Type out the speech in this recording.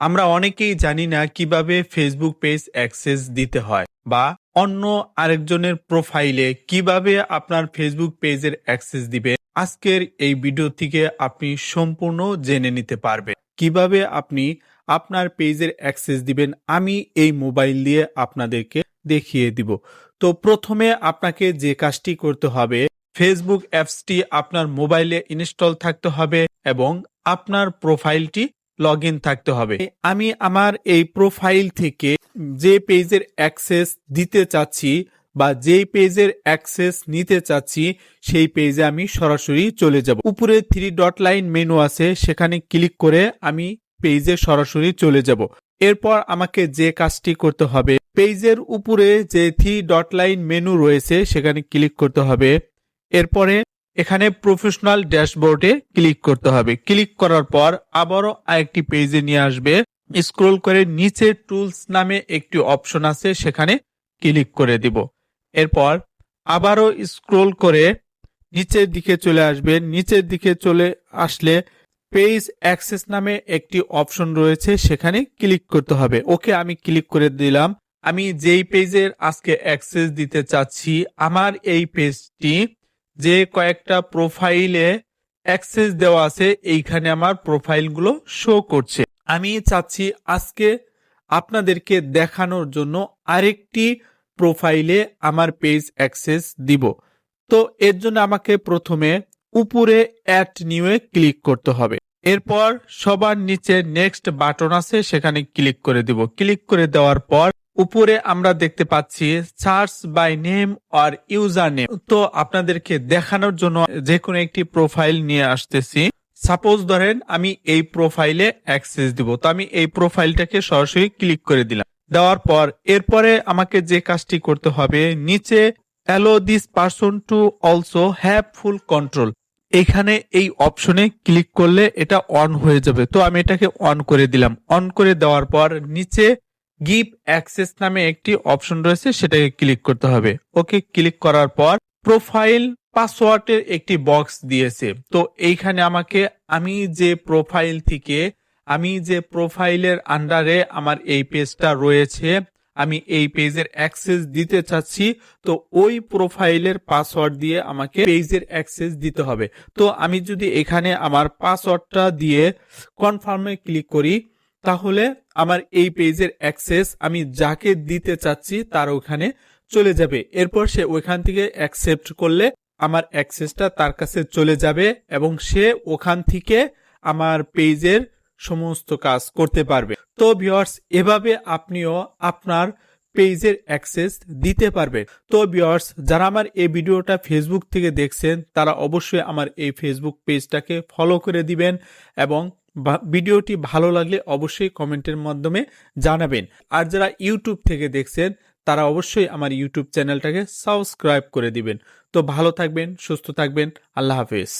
আমরা অনেকেই জানি না কীভাবে ফেসবুক পেজ অ্যাক্সেস দিতে হয় বা অন্য আরেকজনের প্রোফাইলে কীভাবে আপনার ফেসবুক পেজের অ্যাক্সেস দিবে। আজকের এই ভিডিও থেকে আপনি সম্পূর্ণ জেনে নিতে পারবেন কীভাবে আপনি আপনার পেজের অ্যাক্সেস দিবেন। আমি এই মোবাইল দিয়ে আপনাদেরকে দেখিয়ে দিব। তো প্রথমে আপনাকে যে কাজটি করতে হবে ফেসবুক অ্যাপসটি আপনার মোবাইলে ইনস্টল থাকতে হবে এবং আপনার প্রোফাইলটি লগ থাকতে হবে। আমি আমার এই প্রোফাইল থেকে যে পেজের অ্যাক্সেস দিতে চাচ্ছি বা যেই পেজের অ্যাক্সেস নিতে চাচ্ছি, সেই পেজে আমি সরাসরি চলে যাব। উপরে থ্রি ডট লাইন মেনু আছে, সেখানে ক্লিক করে আমি পেজে সরাসরি চলে যাব। এরপর আমাকে যে কাজটি করতে হবে, পেজের উপরে যে থ্রি ডট লাইন মেনু রয়েছে, সেখানে ক্লিক করতে হবে। এরপরে এখানে প্রফেশনাল ড্যাশবোর্ডে ক্লিক করতে হবে। ক্লিক করার পর আবারও আরেকটি পেজে নিয়ে আসবে। স্ক্রোল করে নিচে টুলস নামে একটি অপশন আছে, সেখানে ক্লিক করে দিব। এরপর আবারও স্ক্রোল করে নিচের দিকে চলে আসবে। নিচের দিকে চলে আসলে পেজ অ্যাক্সেস নামে একটি অপশন রয়েছে, সেখানে ক্লিক করতে হবে। ওকে আমি ক্লিক করে দিলাম। আমি যেই পেজের আজকে অ্যাক্সেস দিতে চাচ্ছি, আমার এই পেজটি যে কয়েকটা প্রোফাইলে অ্যাক্সেস দেওয়া আছে, এইখানে আমার প্রোফাইলগুলো শো করছে। আমি চাচ্ছি আজকে আপনাদেরকে দেখানোর জন্য আরেকটি প্রোফাইলে আমার পেজ অ্যাক্সেস দিব। তো এর জন্য আমাকে প্রথমে উপরে অ্যাড নিউয়ে ক্লিক করতে হবে। এরপর সবার নিচে নেক্সট বাটন আছে, সেখানে ক্লিক করে দিব। ক্লিক করে দেওয়ার পর উপরে আমরা দেখতে পাচ্ছি সার্চ বাই নেম আর ইউজার নেম তো আপনাদেরকে দেখানোর জন্য যে কোনো একটি প্রোফাইল নিয়ে আসতেছি। সাপোজ ধরেন আমি এই প্রোফাইলে অ্যাক্সেস দিব। তো আমি এই প্রোফাইলটাকে সরাসরি ক্লিক করে দিলাম। দেওয়ার পর এরপরে আমাকে যে কাজটি করতে হবে, নিচে allow this person to also have full control এখানে এই অপশনে ক্লিক করলে এটা অন হয়ে যাবে। তো আমি এটাকে অন করে দিলাম। অন করে দেওয়ার পর নিচে গিভ অ্যাক্সেস নামে একটি অপশন রয়েছে, সেটাকে ক্লিক করতে হবে। ওকে ক্লিক করার পর প্রোফাইল পাসওয়ার্ডের একটি বক্স দিয়েছে। তো এইখানে আমাকে, আমি যে প্রোফাইল থেকে, আমি যে প্রোফাইলের আন্ডারে আমার এই পেজটা রয়েছে, আমি এই পেজের অ্যাক্সেস দিতে চাচ্ছি, তো ওই প্রোফাইলের পাসওয়ার্ড দিয়ে আমাকে পেজের অ্যাক্সেস দিতে হবে। তো আমি যদি এখানে আমার পাসওয়ার্ডটা দিয়ে কনফার্মে ক্লিক করি তাহলে আমার এই পেজের অ্যাক্সেস আমি যাকে দিতে চাচ্ছি তার ওখানে চলে যাবে। এরপর সে ওইখান থেকে অ্যাকসেপ্ট করলে আমার অ্যাক্সেসটা তার কাছে চলে যাবে এবং সে ওখান থেকে আমার পেজের সমস্ত কাজ করতে পারবে। তো ভিওয়ার্স এভাবে আপনিও আপনার পেজের অ্যাক্সেস দিতে পারবে। তো ভিওয়ার্স যারা আমার এই ভিডিওটা ফেসবুক থেকে দেখছেন, তারা অবশ্যই আমার এই ফেসবুক পেজটাকে ফলো করে দিবেন এবং ভিডিওটি ভালো লাগলে অবশ্যই কমেন্টের মাধ্যমে জানাবেন। আর যারা ইউটিউব থেকে দেখছেন, তারা অবশ্যই আমার ইউটিউব চ্যানেলটাকে সাবস্ক্রাইব করে দিবেন। তো ভালো থাকবেন, সুস্থ থাকবেন, আল্লাহ হাফেজ।